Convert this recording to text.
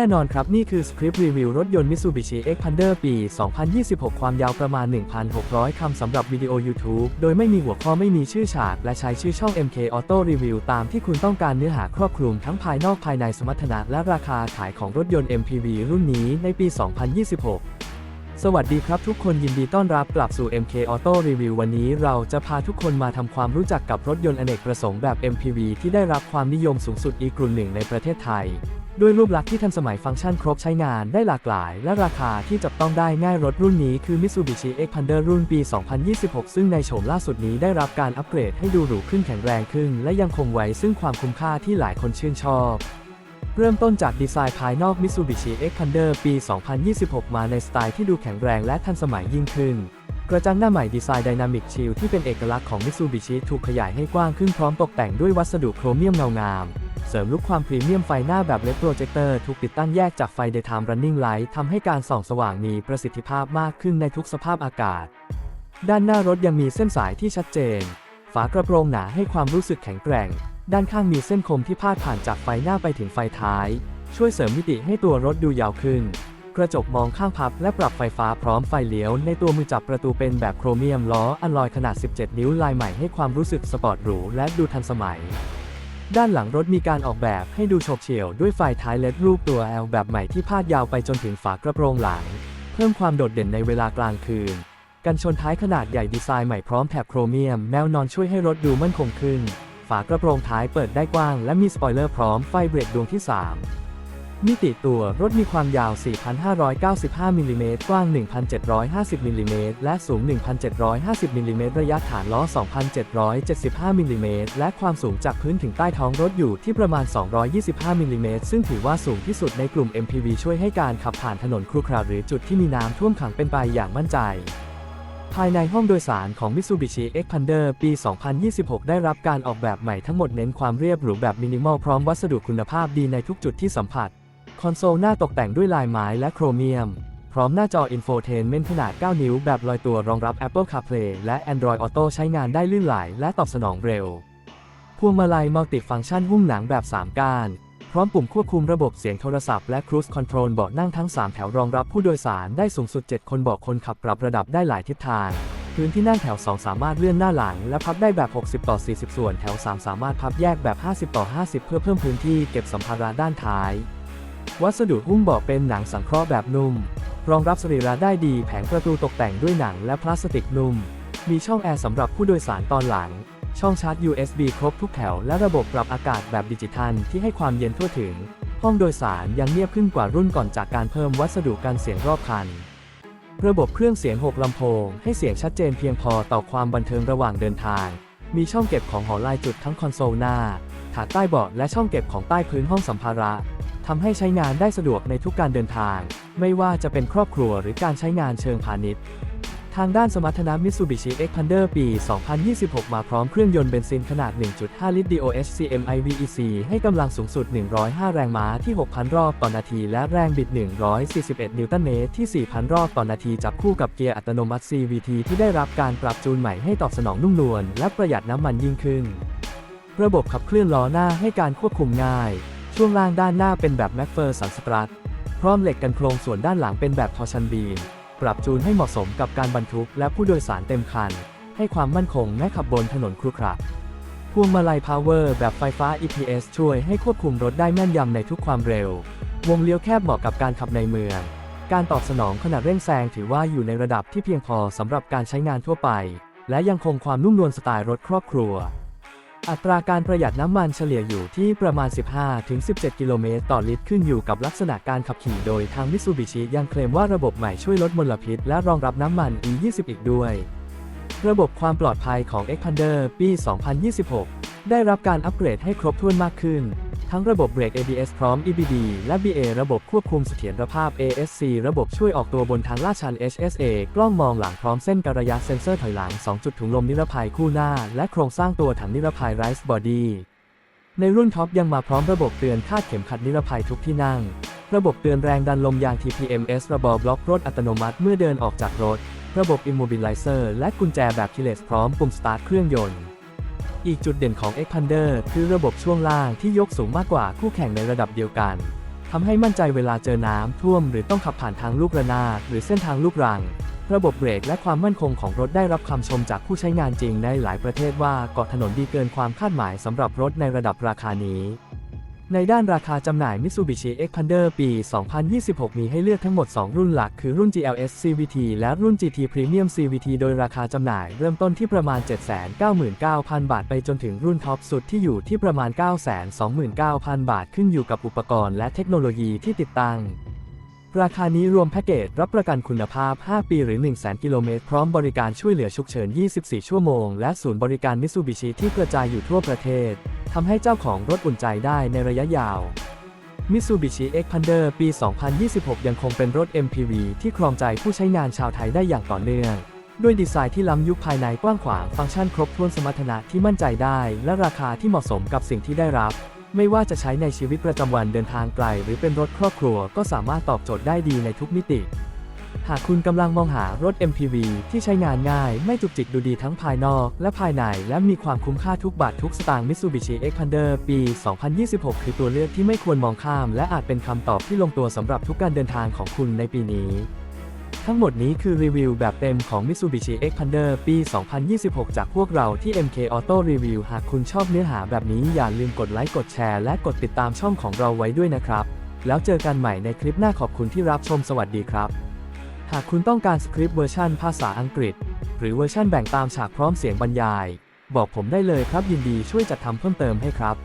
แน่นอนครับ นี่คือสคริปต์รีวิวรถยนต์ Mitsubishi Xpander ปี 2026 ความยาวประมาณ 1,600 คำสำหรับวิดีโอ YouTube โดยไม่มีหัวข้อไม่มีชื่อฉาก และใช้ชื่อช่อง MK Auto Review ตามที่คุณต้องการเนื้อหาครอบคลุมทั้งภายนอกภายในสมรรถนะและราคาขายของรถยนต์ MPV รุ่นนี้ในปี 2026สวัสดีครับทุกคนยินดีต้อนรับกลับสู่ MK Auto Review วันนี้เราจะพาทุกคนมาทำความรู้จักกับรถยนต์อเนกประสงค์แบบ MPV ที่ได้รับความนิยมสูงสุดอีกกลุ่มหนึ่งในประเทศไทย ด้วยรูปลักษณ์ที่ทันสมัยฟังก์ชันครบใช้งานได้หลากหลาย และราคาที่จับต้องได้ง่ายรถรุ่นนี้คือ Mitsubishi Xpander รุ่นปี 2026 ซึ่งในโฉมล่าสุดนี้ได้รับการอัปเกรดให้ดูหรูขึ้นแข็งแรงขึ้น และยังคงไว้ซึ่งความคุ้มค่าที่หลายคนชื่นชอบเริ่มต้นจากดีไซน์ภายนอก Mitsubishi Xpander ปี 2026 มาในสไตล์ที่ดูแข็งแรงและทันสมัยยิ่งขึ้น กระจังหน้าใหม่ดีไซน์ Dynamic Shield ที่เป็นเอกลักษณ์ของ Mitsubishi ถูกขยายให้กว้างขึ้นพร้อมตกแต่งด้วยวัสดุโครเมียมเงางาม เสริมลุคความพรีเมียมไฟหน้าแบบ LED Projector ถูกติดตั้งแยกจากไฟ Daytime Running Light ทำให้การส่องสว่างมีประสิทธิภาพมากขึ้นในทุกสภาพอากาศ ด้านหน้ารถยังมีเส้นสายที่ชัดเจน ฝากระโปรงหนาให้ความรู้สึกแข็งแกร่ง ด้านข้างมีเส้นคมที่พาดผ่านจากไฟหน้าไปถึงไฟท้าย ช่วยเสริมมิติให้ตัวรถดูยาวขึ้น กระจกมองข้างพับและปรับไฟฟ้าพร้อมไฟเลี้ยว ในตัวมือจับประตูเป็นแบบโครเมียมล้ออัลลอยขนาด 17 นิ้วลายใหม่ให้ความรู้สึกสปอร์ตหรูและดูทันสมัย ด้านหลังรถมีการออกแบบให้ดูโฉบเฉี่ยวด้วยไฟท้ายเลดรูปตัว L แบบใหม่ที่พาดยาวไปจนถึงฝากระโปรงหลัง เพิ่มความโดดเด่นในเวลากลางคืน กันชนท้ายขนาดใหญ่ดีไซน์ใหม่พร้อมแถบโครเมียมแนวนอนช่วยให้รถดูมั่นคงขึ้น ฝากระโปรงท้ายเปิดได้กว้างและมีสปอยเลอร์พร้อมไฟเบรกดวงที่ 3 มิติตัวรถมีความยาว 4,595 มิลลิเมตร กว้าง 1,750 มิลลิเมตร และสูง 1,750 มิลลิเมตร ระยะฐานล้อ 2,775 มิลลิเมตร และความสูงจากพื้นถึงใต้ท้องรถอยู่ที่ประมาณ 225 มิลลิเมตร ซึ่งถือว่าสูงที่สุดในกลุ่ม MPV ช่วยให้การขับผ่านถนนครุขระหรือจุดที่มีน้ำท่วมขังเป็นไปอย่างมั่นใจภายในห้องโดยสารของ Mitsubishi Xpander ปี 2026 ได้รับการออกแบบใหม่ทั้งหมดเน้นความเรียบหรูแบบมินิมอลพร้อมวัสดุคุณภาพดีในทุกจุดที่สัมผัส คอนโซลหน้าตกแต่งด้วยลายไม้และโครเมียม พร้อมหน้าจอ Infotainment ขนาด 9 นิ้วแบบลอยตัวรองรับ Apple CarPlay และ Android Auto ใช้งานได้ลื่นไหลและตอบสนองเร็ว พวงมาลัยมัลติฟังก์ชันหุ้มหนังแบบ 3 ก้าน พร้อมปุ่มควบคุมระบบเสียงโทรศัพท์และ Cruise Control เบาะนั่งทั้ง 3 แถวรองรับผู้โดยสารได้สูงสุด 7 คนเบาะคนขับปรับระดับได้หลายทิศทางพื้นที่นั่งแถว 2 สามารถเลื่อนหน้าหลัง และพับได้แบบ 60 ต่อ 40 ส่วนแถว 3 สามารถพับแยกแบบ 50 ต่อ 50 เพื่อเพิ่มพื้นที่เก็บสัมภาระด้านท้าย วัสดุหุ้มเบาะเป็นหนังสังเคราะห์แบบนุ่ม รองรับสรีระได้ดีแผงประตูตกแต่งด้วยหนังและพลาสติกนุ่ม มีช่องแอร์สำหรับผู้โดยสารตอนหลัง ช่องชาร์จ USB ครบทุกแถว และระบบปรับอากาศแบบดิจิทัลที่ให้ความเย็นทั่วถึง ห้องโดยสารยังเงียบขึ้นกว่ารุ่นก่อนจากการเพิ่มวัสดุกันเสียงรอบคัน ระบบเครื่องเสียง 6 ลำโพง ให้เสียงชัดเจนเพียงพอต่อความบันเทิงระหว่างเดินทาง มีช่องเก็บของหอลายจุดทั้งคอนโซลหน้า ถาดใต้เบาะและช่องเก็บของใต้พื้นห้องสัมภาระ ทำให้ใช้งานได้สะดวกในทุกการเดินทาง ไม่ว่าจะเป็นครอบครัวหรือการใช้งานเชิงพาณิชย์ทางด้านสมรรถนะ Mitsubishi Xpander ปี 2026 มาพร้อมเครื่องยนต์เบนซินขนาด 1.5 ลิตร DOHCM IVEC ให้กำลังสูงสุด 105 แรงม้าที่ 6,000 รอบต่อนาที และแรงบิด 141 นิวตันเมตรที่ 4,000 รอบต่อนาที จับคู่กับเกียร์อัตโนมัติ CVT ที่ได้รับการปรับจูนใหม่ให้ตอบสนองนุ่มนวลและประหยัดน้ำมันยิ่งขึ้น ระบบขับเคลื่อนล้อหน้าให้การควบคุมง่าย ช่วงล่างด้านหน้าเป็นแบบ MacPherson Strut พร้อมเหล็กกันโครงส่วนด้านหลังเป็นแบบทอร์ชันบีปรับจูนให้เหมาะสมกับการบรรทุกและผู้โดยสารเต็มคัน ให้ความมั่นคงแม้ขับบนถนนครุขระพวงมาลัยพาวเวอร์แบบไฟฟ้า EPS ช่วยให้ควบคุมรถได้แม่นยำในทุกความเร็ว วงเลี้ยวแคบเหมาะกับการขับในเมือง การตอบสนองขณะเร่งแซงถือว่าอยู่ในระดับที่เพียงพอสำหรับการใช้งานทั่วไป และยังคงความนุ่มนวลสไตล์รถครอบครัว อัตราการประหยัดน้ำมันเฉลี่ยอยู่ที่ประมาณ 15-17 กิโลเมตรต่อลิตรขึ้นอยู่กับลักษณะการขับขี่โดยทางมิตซูบิชิยังเคลมว่าระบบใหม่ช่วยลดมลพิษและรองรับน้ำมัน E20 อีกด้วย ระบบความปลอดภัยของ Xpander ปี 2026 ได้รับการอัปเกรดให้ครบถ้วนมากขึ้น ทั้งระบบเบรก ABS พร้อม EBD และ BA ระบบควบคุมเสถียรภาพ ASC ระบบช่วยออกตัวบนทางลาดชัน HSA กล้องมองหลังพร้อมเส้นกระยะเซ็นเซอร์ถอยหลัง 2 จุดถุงลมนิรภัยคู่หน้า และโครงสร้างตัวถังนิรภัย Rise Body ในรุ่นท็อปยังมาพร้อมระบบเตือนคาดเข็มขัดนิรภัยทุกที่นั่ง ระบบเตือนแรงดันลมยาง TPMS ระบบบล็อกรถอัตโนมัติเมื่อเดินออกจากรถ ระบบ Immobilizer และกุญแจแบบ keyless พร้อมปุ่มสตาร์ทเครื่องยนต์ อีกจุดเด่นของ Xpander คือระบบช่วงล่างที่ยกสูงมากกว่าคู่แข่งในระดับเดียวกันททำให้มั่นใจเวลาเจอน้ำท่วม หรือต้องขับผ่านทางลูกระนาดหรือเส้นทางลูกรัง ระบบเบรกและความมั่นคงของรถได้รับคำชมจากผู้ใช้งานจริงในหลายประเทศว่าเกาะถนนดีเกินความคาดหมายสำหรับรถในระดับราคานี้ ในด้านราคาจำหน่าย Mitsubishi Xpander ปี 2026 มีให้เลือกทั้งหมด 2 รุ่นหลัก คือรุ่น GLS CVT และรุ่น GT Premium CVT โดยราคาจำหน่ายเริ่มต้นที่ประมาณ 799,000 บาท ไปจนถึงรุ่นท็อปสุดที่อยู่ที่ประมาณ 929,000 บาท ขึ้นอยู่กับอุปกรณ์และเทคโนโลยีที่ติดตั้งราคานี้รวมแพ็กเกจรับประกันคุณภาพ 5 ปีหรือ 100,000 กิโลเมตร พร้อมบริการช่วยเหลือฉุกเฉิน 24 ชั่วโมง และศูนย์บริการมิ t ซูบิชิที่กระจายอยู่ทั่วประเทศ ทำให้เจ้าของรถอุ่นใจได้ในระยะยาว Mitsubishi Xpander ปี 2026 ยังคงเป็นรถ MPV ที่ครองใจผู้ใช้งานชาวไทยได้อย่างต่อเนื่อง ด้วยดีไซน์ที่ล้ำยุคภายในกว้างขวาง ฟังก์ชันครบถ้วนสมรรถนะที่มั่นใจได้ และราคาที่เหมาะสมกับสิ่งที่ได้รับ ไม่ว่าจะใช้ในชีวิตประจำวันเดินทางไกล หรือเป็นรถครอบครัวก็สามารถตอบโจทย์ได้ดีในทุกมิติ หากคุณกำลังมองหารถ MPV ที่ใช้งานง่าย ไม่จุกจิกดูดีทั้งภายนอก และภายใน และมีความคุ้มค่าทุกบาททุกสตางค์ Mitsubishi Xpander ปี 2026 คือตัวเลือกที่ไม่ควรมองข้าม และอาจเป็นคำตอบที่ลงตัวสำหรับทุกการเดินทางของคุณในปีนี้ทั้งหมดนี้คือรีวิวแบบเต็มของ Mitsubishi Xpander ปี 2026 จากพวกเราที่ MK Auto Review หากคุณชอบเนื้อหาแบบนี้อย่าลืมกดไลค์กดแชร์และกดติดตามช่องของเราไว้ด้วยนะครับ แล้วเจอกันใหม่ในคลิปหน้าขอบคุณที่รับชมสวัสดีครับ หากคุณต้องการสคริปต์เวอร์ชันภาษาอังกฤษ หรือเวอร์ชันแบ่งตามฉากพร้อมเสียงบรรยาย บอกผมได้เลยครับยินดีช่วยจัดทำเพิ่มเติมให้ครับ